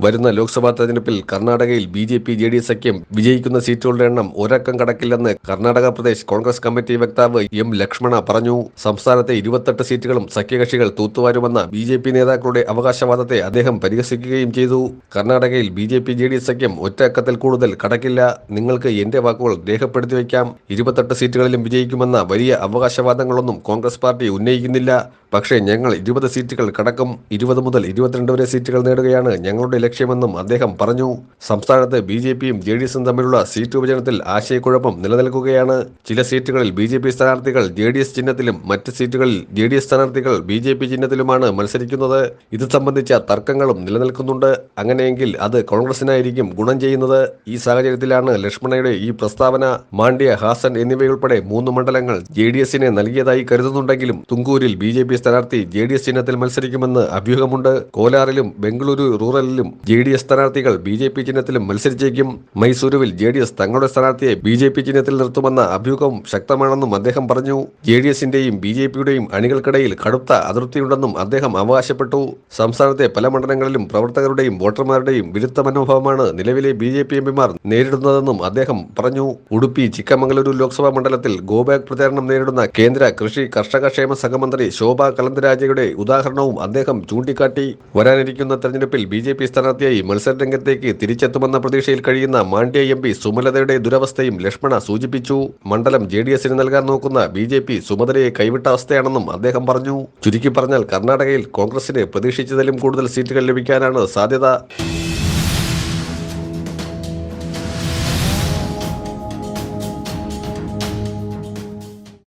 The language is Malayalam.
വരുന്ന ലോക്സഭാ തെരഞ്ഞെടുപ്പിൽ കർണാടകയിൽ B J P J D സഖ്യം വിജയിക്കുന്ന സീറ്റുകളുടെ എണ്ണം ഒരക്കം കടക്കില്ലെന്ന് കർണാടക പ്രദേശ് കോൺഗ്രസ് കമ്മിറ്റി വക്താവ് എം ലക്ഷ്മണ പറഞ്ഞു. സംസ്ഥാനത്തെ ഇരുപത്തെട്ട് സീറ്റുകളും സഖ്യകക്ഷികൾ തൂത്തുവാരുമെന്ന ബി ജെ പി നേതാക്കളുടെ അവകാശവാദത്തെ അദ്ദേഹം പരിഹസിക്കുകയും ചെയ്തു. കർണാടകയിൽ B J P J D സഖ്യം ഒറ്റ അക്കത്തിൽ കൂടുതൽ കടക്കില്ല. നിങ്ങൾക്ക് എന്റെ വാക്കുകൾ രേഖപ്പെടുത്തി വയ്ക്കാം. ഇരുപത്തെട്ട് സീറ്റുകളിലും വിജയിക്കുമെന്ന വലിയ അവകാശവാദങ്ങളൊന്നും കോൺഗ്രസ് പാർട്ടി ഉന്നയിക്കുന്നില്ല. പക്ഷേ ഞങ്ങൾ ഇരുപത് സീറ്റുകൾ കടക്കും. ഇരുപത് മുതൽ ഇരുപത്തിരണ്ട് വരെ സീറ്റുകൾ നേടുകയാണ് ഞങ്ങളുടെ ലക്ഷ്യമെന്നും അദ്ദേഹം പറഞ്ഞു. സംസ്ഥാനത്ത് ബി ജെ പിയും ജെ ഡി എസും തമ്മിലുള്ള സീറ്റ് വിഭജനത്തിൽ ആശയക്കുഴപ്പം നിലനിൽക്കുകയാണ്. ചില സീറ്റുകളിൽ ബി ജെ പി സ്ഥാനാർത്ഥികൾ ജെ ഡി എസ് ചിഹ്നത്തിലും മറ്റ് സീറ്റുകളിൽ ജെ ഡി എസ് സ്ഥാനാർത്ഥികൾ ബി ജെ പി ചിഹ്നത്തിലുമാണ് മത്സരിക്കുന്നത്. ഇത് സംബന്ധിച്ച തർക്കങ്ങളും നിലനിൽക്കുന്നുണ്ട്. അങ്ങനെയെങ്കിൽ അത് കോൺഗ്രസിനായിരിക്കും ഗുണം ചെയ്യുന്നത്. ഈ സാഹചര്യത്തിലാണ് ലക്ഷ്മണയുടെ ഈ പ്രസ്താവന. മാണ്ഡ്യ ഹാസൻ എന്നിവയുൾപ്പെടെ മൂന്ന് മണ്ഡലങ്ങൾ ജെ ഡി എസിനെ നൽകിയതായി കരുതുന്നുണ്ടെങ്കിലും തുങ്കൂരിൽ ബി ജെ പി സ്ഥാനാർത്ഥി ജെ ഡി എസ് ചിഹ്നത്തിൽ മത്സരിക്കുമെന്ന് അഭ്യൂഹമുണ്ട്. കോലാറിലും ബംഗളൂരു റൂറലിലും ജെ ഡി എസ് സ്ഥാനാർത്ഥികൾ ബി ജെ പി ചിഹ്നത്തിലും മത്സരിച്ചേക്കും. മൈസൂരുവിൽ ജെ ഡി എസ് തങ്ങളുടെ സ്ഥാനാർത്ഥിയെ ബി ജെ പി ചിഹ്നത്തിൽ നിർത്തുമെന്ന അഭ്യൂഹം ശക്തമാണെന്നും അദ്ദേഹം പറഞ്ഞു. ജെ ഡി എസിന്റെയും ബി ജെ പിയുടെയും അണികൾക്കിടയിൽ കടുത്ത അതിർത്തിയുണ്ടെന്നും അദ്ദേഹം അവകാശപ്പെട്ടു. സംസ്ഥാനത്തെ പല മണ്ഡലങ്ങളിലും പ്രവർത്തകരുടെയും വോട്ടർമാരുടെയും വിരുദ്ധ മനോഭാവമാണ് നിലവിലെ ബി ജെ പി എംപിമാർ നേരിടുന്നതെന്നും അദ്ദേഹം പറഞ്ഞു. ഉടുപ്പി ചിക്കമംഗലൂരു ലോക്സഭാ മണ്ഡലത്തിൽ ഗോബാക് പ്രചാരണം നേരിടുന്ന കേന്ദ്ര കൃഷി കർഷക ക്ഷേമ സഹമന്ത്രി ശോഭ കലന്തരാജയുടെ ഉദാഹരണവും അദ്ദേഹം ചൂണ്ടിക്കാട്ടി. വരാനിരിക്കുന്ന തെരഞ്ഞെടുപ്പിൽ ബി ജെ പി സ്ഥാനാർത്ഥിയായി മത്സരരംഗത്തേക്ക് തിരിച്ചെത്തുമെന്ന പ്രതീക്ഷയിൽ കഴിയുന്ന മാണ്ഡ്യ എം പി സുമലതയുടെ ദുരവസ്ഥയും ലക്ഷ്മണ സൂചിപ്പിച്ചു. മണ്ഡലം ജെ ഡി എസിന് നൽകാൻ നോക്കുന്ന ബി ജെ പി സുമതരയെ കൈവിട്ട അവസ്ഥയാണെന്നും അദ്ദേഹം പറഞ്ഞു. ചുരുക്കി പറഞ്ഞാൽ കർണാടകയിൽ കോൺഗ്രസിന് പ്രതീക്ഷിച്ചതിലും കൂടുതൽ സീറ്റുകൾ ലഭിക്കാനാണ് സാധ്യത.